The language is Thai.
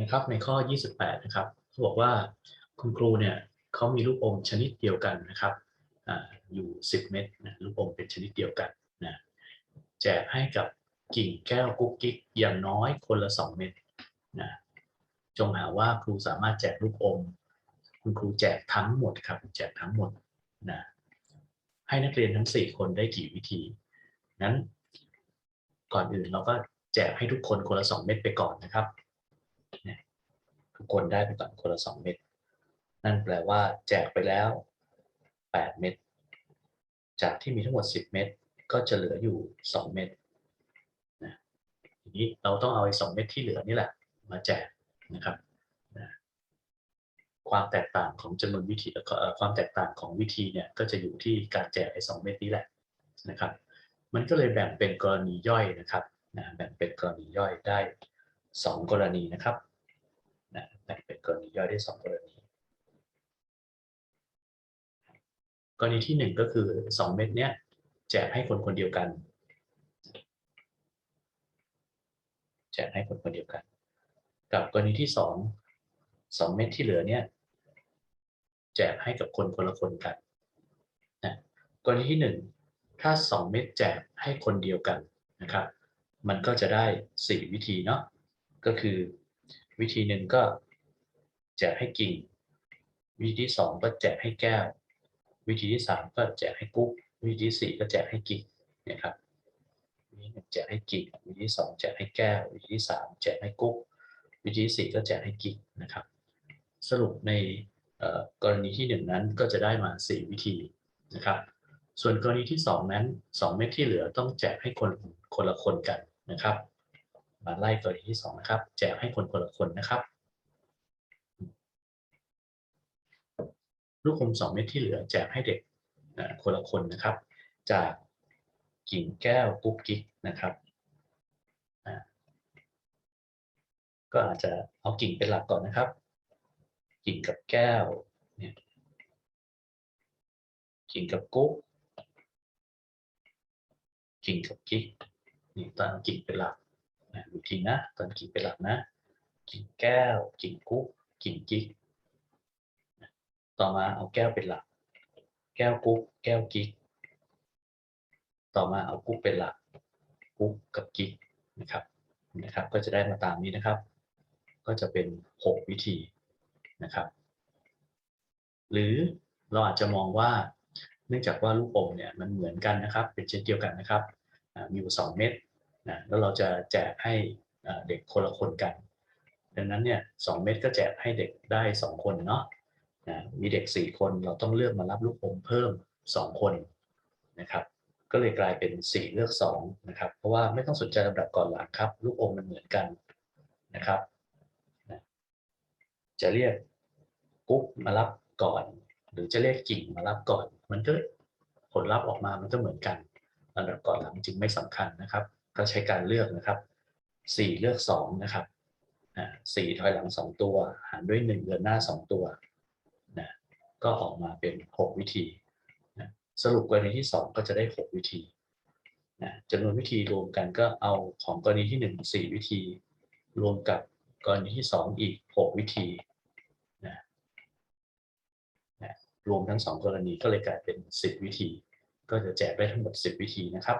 นะครับในข้อ 28 นะครับเขาบอกว่าคุณครูเนี่ยเขามีลูกอมชนิดเดียวกันนะครับออยู่ 10 เม็ดนะลูกอมเป็นชนิดเดียวกันนะแจกให้กับกิ่งแก้วกุ๊กกิ๊กอย่างน้อยคนละ 2 เม็ดนะจงหาว่าครูสามารถแจกลูกอม คุณครูแจกทั้งหมดครับแจกทั้งหมดนะให้นักเรียนทั้ง 4 คนได้กี่วิธีนั้นก่อนอื่นเราก็แจกให้ทุกคนคนละ 2 เม็ดไปก่อนนะครับ ทุกคนได้ไปก่อนคนละสองเม็ดนั่นแปลว่าแจกไปแล้วแปดเม็ดจากที่มีทั้งหมดสิบเม็ดก็จะเหลืออยู่สองเม็ดนะทีนี้เราต้องเอาไอ้สองเม็ดที่เหลือนี่แหละ มาแจกนะครับนะความแตกต่างของจำนวนวิธีความแตกต่างของวิธีเนี่ยก็จะอยู่ที่การแจกไอ้สองเม็ดนี้แหละนะครับ มันก็เลยแบ่งเป็นกรณีย่อยนะครับนะแบ่งเป็นกรณีย่อยได้สองกรณีนะครับ นะแบ่งเป็นกรณีย่อยได้สองกรณีกรณีที่หนึ่งก็คือสองเม็ดเนี้ยแจกให้คนคนเดียวกัน แจกให้คนคนเดียวกัน กับกรณีที่สองสองเม็ดที่เหลือเนี่ยแจกให้กับคนคนละคนกันนะกรณีที่หนึ่งถ้าสองเม็ดแจกให้คนเดียวกันนะครับ มันก็จะได้สี่วิธีเนาะก็คือ วิธีหนึ่งก็แจกให้กิ่ง วิธีที่สองก็แจกให้แก้ว วิธีที่สามก็แจกให้กุ๊ก วิธีที่สี่ก็แจกให้กิ่งนี่ยครับวิธีหนึ่งแจกให้กิ่ง วิธีที่สองแจกให้แก้ว วิธีที่สามแจกให้กุ๊ก วิธีที่สี่ก็แจกให้กิ่งนะครับ สรุปในกรณีที่หนึ่งนั้นก็จะได้มาสี่วิธีนะครับ ส่วนกรณีที่สองนั้นสองเม็ดที่เหลือต้องแจกให้คนคนละคนกันนะครับ มาไล่กรณีที่สองนะครับ แจกให้คนคนละคนนะครับ ลูกอมสองเม็ดที่เหลือแจกให้เด็กคนละคนนะครับ จากกิ่งแก้วกุ๊กกิ๊กนะครับก็อาจจะเอากิ่งเป็นหลักก่อนนะครับ กิ่งกับแก้วเนี่ยกิ่งกับกุ๊กกิ่งกับกิ๊กนี่ตอนเอากิ่งเป็นหลัก นะดูทีนะตอนกิ่งเป็นหลักนะ กิ่งแก้ว กิ่งกุ๊กกิ่งกิ๊กต่อมาเอาแก้วเป็นหลัก แก้วกุ๊กแก้วกิ๊กต่อมาเอากุ๊กเป็นหลัก กุ๊กกับกิ๊กนะครับนะครับ ก็จะได้มาตามนี้นะครับ ก็จะเป็น 6 วิธีนะครับ หรือเราอาจจะมองว่าเนื่องจากว่าลูกอมเนี่ยมันเหมือนกันนะครับ เป็นเช่นเดียวกันนะครับ มีอยู่สองเม็ด นะแล้วเราจะแจกให้เด็กคนละคนกัน ดังนั้นเนี่ยสองเม็ดก็แจกให้เด็กได้สองคนเนาะนะมีเด็กสี่คนเราต้องเลือกมารับลูกอมเพิ่มสองคนนะครับก็เลยกลายเป็นสี่เลือกสองนะครับเพราะว่าไม่ต้องสนใจลำดับก่อนหลังครับ ลูกอมมันเหมือนกันนะครับนะจะเรียกกุ๊กมารับก่อน หรือจะเรียกกิ่งมารับก่อน มันก็ผลลัพธ์ออกมามันก็เหมือนกันลำดับก่อนหลังจึงไม่สำคัญนะครับ ก็ใช้การเลือกนะครับ 4 เลือก 2 นะครับสี่ถอยหลัง 2 ตัว หารด้วย 1 เดินหน้า 2 ตัวนะก็ออกมาเป็น 6 วิธีนะสรุปกรณีที่ 2 ก็จะได้ 6 วิธีนะจำนวนวิธีรวมกันก็เอาของกรณีที่ 1 4 วิธี รวมกับกรณีที่ 2 อีก 6 วิธีนะนะรวมทั้ง 2 กรณีก็เลยกลายเป็น 10 วิธี ก็จะแจกได้ทั้งหมด 10 วิธีนะครับ